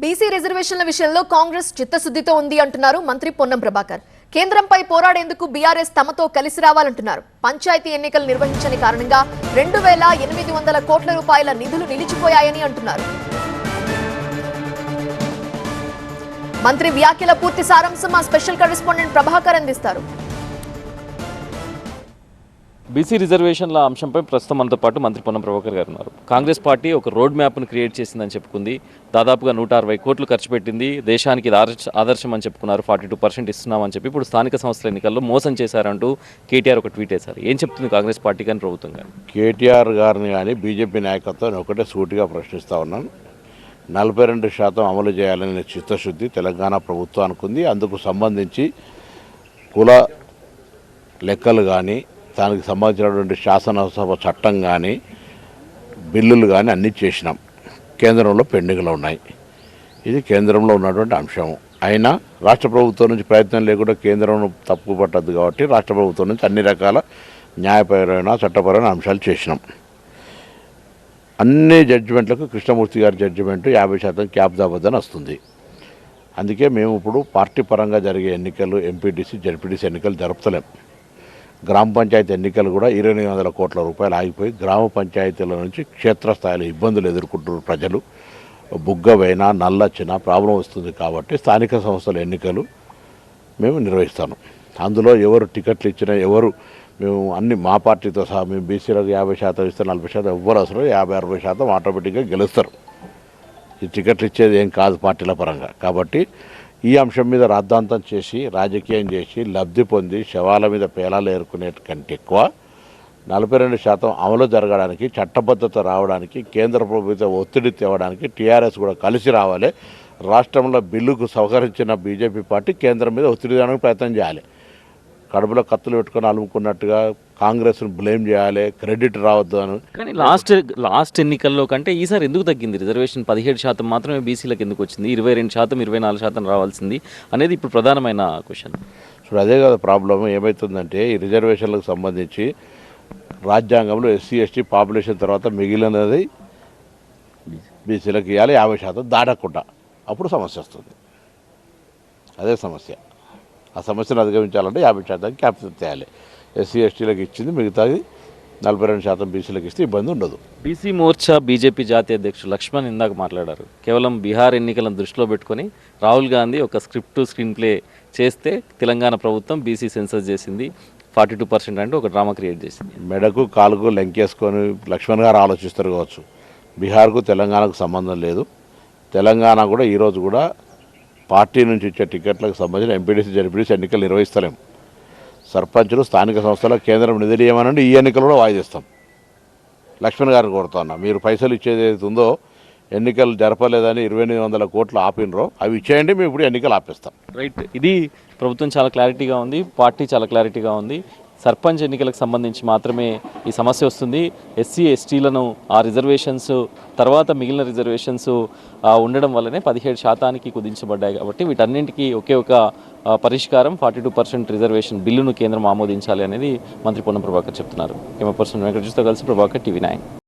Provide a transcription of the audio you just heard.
BC రిజర్వేషన్ల విషయంలో కాంగ్రెస్ చిత్తశుద్ధితో ఉంది అంటున్నారు మంత్రి పొన్నం ప్రభాకర్. కేంద్రంపై పోరాడేందుకు బీఆర్ఎస్ తమతో కలిసి రావాలంటున్నారు. పంచాయతీ ఎన్నికలు నిర్వహించని కారణంగా రెండు వేల ఎనిమిది వందల కోట్ల రూపాయల నిధులు నిలిచిపోయాయని అంటున్నారు. మంత్రి వ్యాఖ్యల పూర్తి సారాంశం మా స్పెషల్ కరెస్పాండెంట్ ప్రభాకర్ అందిస్తారు. బీసీ రిజర్వేషన్ల అంశంపై ప్రస్తుతం మనతో పాటు మంత్రి పొన్నం ప్రభాకర్ గారు ఉన్నారు. కాంగ్రెస్ పార్టీ ఒక రోడ్ మ్యాప్ను క్రియేట్ చేసిందని చెప్పుకుంది. దాదాపుగా నూట అరవై కోట్లు ఖర్చు పెట్టింది. దేశానికి ఆదర్శ ఆదర్శం అని చెప్పుకున్నారు. ఫార్టీ టూ పర్సెంట్ ఇస్తున్నామని చెప్పి ఇప్పుడు స్థానిక సంస్థల ఎన్నికల్లో మోసం చేశారంటూ కేటీఆర్ ఒక ట్వీట్ వేశారు. ఏం చెప్తుంది కాంగ్రెస్ పార్టీ కానీ ప్రభుత్వం కానీ కేటీఆర్ గారిని కానీ బీజేపీ నాయకత్వాన్ని ఒకటే సూటిగా ప్రశ్నిస్తూ ఉన్నాను. నలభై రెండు శాతం అమలు చేయాలనే చిత్తశుద్ధి తెలంగాణ ప్రభుత్వానికి ఉంది అందుకు సంబంధించి కుల లెక్కలు కానీ దానికి సంబంధించినటువంటి శాసనసభ చట్టం కానీ బిల్లులు కానీ అన్నీ చేసినాం. కేంద్రంలో పెండింగ్లో ఉన్నాయి. ఇది కేంద్రంలో ఉన్నటువంటి అంశం. అయినా రాష్ట్ర ప్రభుత్వం నుంచి ప్రయత్నం లేకుండా కేంద్రం తప్పు పట్టద్దు కాబట్టి రాష్ట్ర ప్రభుత్వం నుంచి అన్ని రకాల న్యాయపరమైన చట్టపరమైన అంశాలు చేసినాం. అన్ని జడ్జిమెంట్లకు కృష్ణమూర్తి గారి జడ్జిమెంట్ యాభై శాతం క్యాప్ దాబద్దని వస్తుంది. అందుకే మేము ఇప్పుడు పార్టీ పరంగా జరిగే ఎన్నికలు ఎంపీటీసీ జడ్పీటీసీ ఎన్నికలు జరుపుతలేం. గ్రామ పంచాయతీ ఎన్నికలు కూడా ఇరవై వందల కోట్ల రూపాయలు ఆగిపోయి గ్రామ పంచాయతీల నుంచి క్షేత్రస్థాయిలో ఇబ్బందులు ఎదుర్కొంటున్నారు ప్రజలు. బుగ్గవైనా నల్లచ్చిన ప్రాబ్లం వస్తుంది కాబట్టి స్థానిక సంస్థల ఎన్నికలు మేము నిర్వహిస్తాను. అందులో ఎవరు టికెట్లు ఇచ్చినా ఎవరు మేము అన్ని మా పార్టీతో సహా మేము బీసీలకు యాభై శాతం ఇస్తే నలభై శాతం ఎవ్వరు అసలు యాభై అరవై శాతం ఆటోమేటిక్గా గెలుస్తారు. ఈ టికెట్లు ఇచ్చేది ఏం కాదు పార్టీల పరంగా. కాబట్టి ఈ అంశం మీద రాద్ధాంతం చేసి రాజకీయం చేసి లబ్ధి పొంది శవాల మీద పేలాలు ఏరుకునే కంటే ఎక్కువ నలభై రెండు శాతం అమలు జరగడానికి చట్టబద్ధత రావడానికి కేంద్ర ప్రభుత్వం ఒత్తిడి తేవడానికి టీఆర్ఎస్ కూడా కలిసి రావాలి. రాష్ట్రంలో బిల్లుకు సహకరించిన బీజేపీ పార్టీ కేంద్రం మీద ఒత్తిడి తేవడానికి ప్రయత్నం చేయాలి. కడుపులో కత్తులు పెట్టుకొని అలుముకున్నట్టుగా కాంగ్రెస్ను బ్లేమ్ చేయాలి క్రెడిట్ రావద్దు అని. కానీ లాస్ట్ లాస్ట్ ఎన్నికల్లో కంటే ఈసారి ఎందుకు తగ్గింది? రిజర్వేషన్ పదిహేడు శాతం మాత్రమే బీసీలకు ఎందుకు వచ్చింది? ఇరవై రెండు శాతం ఇరవై నాలుగు శాతం రావాల్సింది అనేది ఇప్పుడు ప్రధానమైన క్వశ్చన్. ఇప్పుడు అదే కదా ప్రాబ్లం ఏమవుతుందంటే ఈ రిజర్వేషన్లకు సంబంధించి రాజ్యాంగంలో ఎస్సీ ఎస్టీ పాపులేషన్ తర్వాత మిగిలినది బీసీలకు ఇవ్వాలి యాభై శాతం దాటకుండా. అప్పుడు సమస్య వస్తుంది. అదే సమస్య. ఆ సమస్యను అధిగమించాలంటే యాభై శాతం క్యాపిటల్ తేయాలి. ఎస్సీ ఎస్టీలకు ఇచ్చింది మిగతాది నలభై రెండు శాతం బీసీలకు ఇస్తే ఇబ్బంది ఉండదు. బీసీ మోర్చా బీజేపీ జాతీయ అధ్యక్షుడు లక్ష్మణ్ ఇందాక మాట్లాడారు. కేవలం బీహార్ ఎన్నికలను దృష్టిలో పెట్టుకొని రాహుల్ గాంధీ ఒక స్క్రిప్ట్ స్క్రీన్ ప్లే చేస్తే తెలంగాణ ప్రభుత్వం బీసీ సెన్సస్ చేసింది ఫార్టీ టూ పర్సెంట్ అంటే ఒక డ్రామా క్రియేట్ చేసింది. మెడకు కాలుకు లెంకేసుకొని లక్ష్మణ్ గారు ఆలోచిస్తారు కావచ్చు. బీహార్కు తెలంగాణకు సంబంధం లేదు. తెలంగాణ కూడా ఈరోజు కూడా పార్టీ నుంచి ఇచ్చే టికెట్లకు సంబంధించిన ఎంపీడీసీ జడ్పీడీసీ ఎన్నికలు నిర్వహిస్తలేం. సర్పంచులు స్థానిక సంస్థల కేంద్రం నిధులు ఇవ్వమనండి ఈ ఎన్నికలు కూడా వాయిదిస్తాం లక్ష్మణ్ గారు కోరుతున్నా మీరు పైసలు ఇచ్చేది ఏది ఉందో ఎన్నికలు జరపలేదని ఇరవై ఎనిమిది వందల కోట్లు ఆపినరో అవి ఇచ్చేయండి మేము ఇప్పుడు ఎన్నికలు ఆపేస్తాం. రైట్. ఇది ప్రభుత్వం చాలా క్లారిటీగా ఉంది పార్టీ చాలా క్లారిటీగా ఉంది. సర్పంచ్ ఎన్నికలకు సంబంధించి మాత్రమే ఈ సమస్య వస్తుంది. ఎస్సీ ఎస్టీలను ఆ రిజర్వేషన్స్ తర్వాత మిగిలిన రిజర్వేషన్స్ ఉండడం వల్లనే పదిహేడు శాతానికి కుదించబడ్డాయి కాబట్టి వీటన్నింటికీ ఒకే ఒక పరిష్కారం ఫార్టీ టూ పర్సెంట్ రిజర్వేషన్ బిల్లును కేంద్రం ఆమోదించాలి అనేది మంత్రి పొన్నం ప్రభాకర్ చెప్తున్నారు. కెమెరా పర్సన్ వెంకటేష్తో కలిసి ప్రభాకర్ టీవీ నైన్.